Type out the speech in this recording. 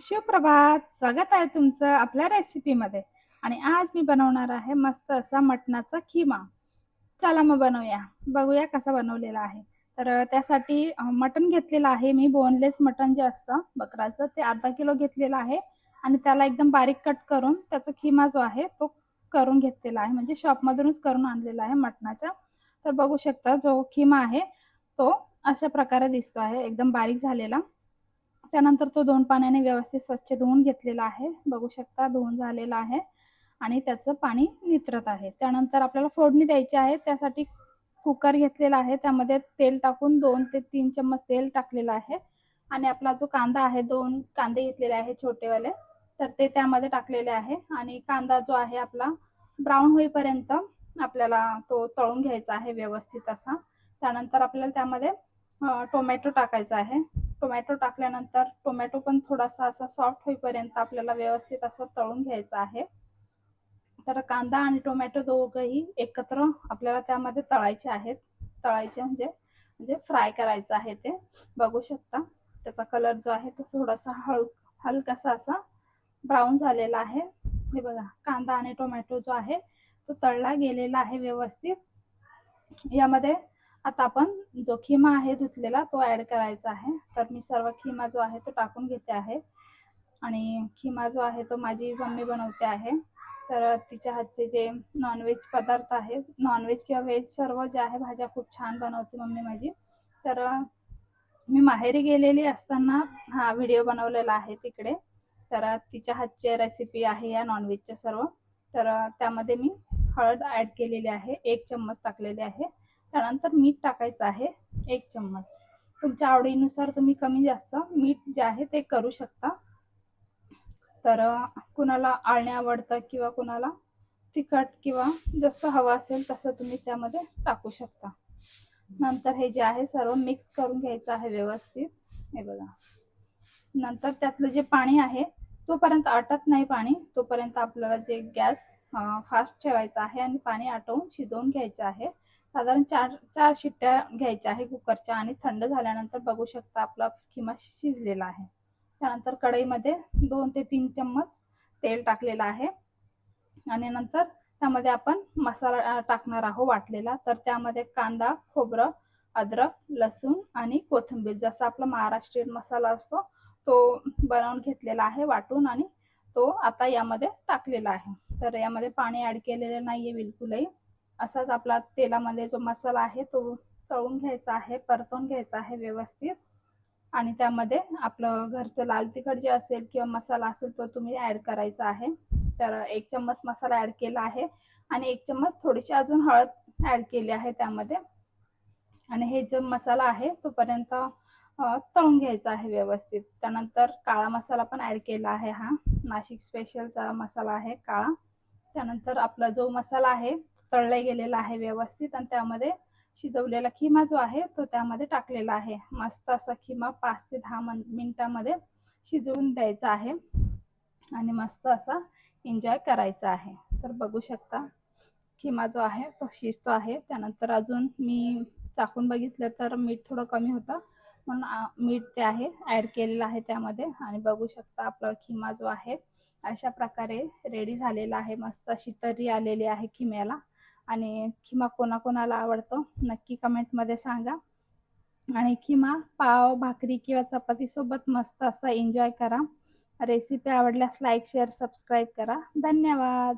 शिवप्रभात स्वागत आहे तुमचं आपल्या रेसिपीमध्ये आणि आज मी बनवणार आहे मस्त असा मटणाचा खिमा. चला मग बनवूया. बघूया कसा बनवलेला आहे. तर त्यासाठी मटण घेतलेलं आहे मी बोनलेस मटण जे असतं बकराचं ते अर्धा किलो घेतलेलं आहे. आणि त्याला एकदम बारीक कट करून त्याचा खिमा जो आहे तो करून घेतलेला आहे. म्हणजे शॉपमधूनच करून आणलेला आहे मटणाचा. तर बघू शकता जो खिमा आहे तो अशा प्रकारे दिसतो आहे. एकदम बारीक झालेला. त्यानंतर तो दोन पाण्याने व्यवस्थित स्वच्छ धुवून घेतलेला आहे. बघू शकता धुवून झालेला आहे आणि त्याचं पाणी नितरत आहे. त्यानंतर आपल्याला फोडणी द्यायची आहे. त्यासाठी कुकर घेतलेला आहे. त्यामध्ये तेल टाकून दोन ते तीन चम्मच तेल टाकलेलं आहे. आणि आपला जो कांदा आहे दोन कांदे घेतलेले आहे छोटेवाले तर ते त्यामध्ये टाकलेले आहे. आणि कांदा जो आहे आपला ब्राऊन होईपर्यंत आपल्याला तो तळून घ्यायचा आहे व्यवस्थित असा. त्यानंतर आपल्याला त्यामध्ये टोमॅटो टाकायचा आहे. टोमॅटो टाकल्यानंतर टोमॅटो पण थोडासा असा सॉफ्ट होईपर्यंत आपल्याला व्यवस्थित असं तळून घ्यायचं आहे. तर कांदा आणि टोमॅटो दोघंही एकत्र आपल्याला त्यामध्ये तळायचे आहेत. तळायचे म्हणजे म्हणजे फ्राय करायचं आहे ते. बघू शकता त्याचा कलर जो आहे तो थोडासा हळू हलकासा असा ब्राऊन झालेला आहे. हे बघा कांदा आणि टोमॅटो जो आहे तो तळला गेलेला आहे व्यवस्थित. यामध्ये आता आपण जो खिमा आहे धुतलेला तो ऍड करायचा आहे. तर मी सर्व खिमा जो आहे तो टाकून घेते आहे. आणि खिमा जो आहे तो माझी मम्मी बनवते आहे. तर तिच्या हातचे जे नॉनव्हेज पदार्थ आहे नॉनव्हेज किंवा व्हेज सर्व जे आहे भाज्या खूप छान बनवते मम्मी माझी. तर मी माहेरी गेलेली असताना हा व्हिडिओ बनवलेला आहे तिकडे. तर तिच्या हातची रेसिपी आहे या नॉनव्हेजच्या सर्व. तर त्यामध्ये मी हळद ॲड केलेली आहे एक चम्मच टाकलेली आहे. त्यानंतर मीठ टाकायचं आहे एक चम्मच. तुमच्या आवडीनुसार तुम्ही कमी जास्त मीठ जे आहे ते करू शकता. तर कुणाला आळणे आवडतं किंवा कुणाला तिखट किंवा जसं हवं असेल तसं तुम्ही त्यामध्ये टाकू शकता. नंतर हे जे आहे सर्व मिक्स करून घ्यायचं आहे व्यवस्थित. हे बघा. नंतर त्यातलं जे पाणी आहे तोपर्यंत आटत नाही पाणी. तोपर्यंत आपल्याला जे गॅस फास्ट ठेवायचा आहे आणि पाणी आटवून शिजवून घ्यायचं आहे. साधारण चार चार शिट्ट्या घ्यायच्या आहे कुकरच्या आणि थंड झाल्यानंतर बघू शकता आपला किमा शिजलेला आहे. त्यानंतर कढईमध्ये दोन ते तीन चम्मच तेल टाकलेलं आहे. आणि नंतर त्यामध्ये आपण मसाला टाकणार आहोत वाटलेला. तर त्यामध्ये कांदा खोबरं अद्रक लसूण आणि कोथिंबीर. जसा आपला महाराष्ट्रीयन मसाला असतो तो बनवून घेतलेला आहे वाटून आणि तो आता यामध्ये टाकलेला आहे. तर यामध्ये पाणी ऍड केलेलं नाहीये बिलकुलही. असाच आपला तेलामध्ये जो मसाला आहे तो तळून घ्यायचा आहे परतून घ्यायचा आहे व्यवस्थित. आणि त्यामध्ये आपलं घरचं लाल तिखट जे असेल किंवा मसाला असेल तो तुम्ही ऍड करायचा आहे. तर एक चम्मच मसाला ऍड केला आहे आणि एक चम्मच थोडीशी अजून हळद ऍड केली आहे त्यामध्ये. आणि हे जो मसाला आहे तोपर्यंत तळून घ्यायचा आहे व्यवस्थित. त्यानंतर काळा मसाला पण ऍड केला आहे हा. नाशिक स्पेशलचा मसाला आहे काळा. त्यानंतर आपला जो मसाला आहे तळला गेलेला आहे व्यवस्थित आणि त्यामध्ये शिजवलेला खिमा जो आहे तो त्यामध्ये टाकलेला आहे. मस्त असा खिमा पाच ते दहा मन मिनिटामध्ये शिजवून द्यायचा आहे आणि मस्त असा एन्जॉय करायचा आहे. तर बघू शकता खिमा जो आहे तो शिजतो आहे. त्यानंतर अजून मी चाकून बघितलं तर मीठ थोडं कमी होतं. म्हणून मीठ ते आहे ॲड केलेलं आहे त्यामध्ये. आणि बघू शकता आपला खिमा जो आहे अशा प्रकारे रेडी झालेला आहे. मस्त अशी तर्री आलेली आहे खिम्याला. आणि खिमा कोणाकोणाला आवडतो नक्की कमेंटमध्ये सांगा. आणि किमा पाव भाकरी किंवा चपातीसोबत मस्त असा एन्जॉय करा. रेसिपी आवडल्यास लाईक शेअर सबस्क्राईब करा. धन्यवाद!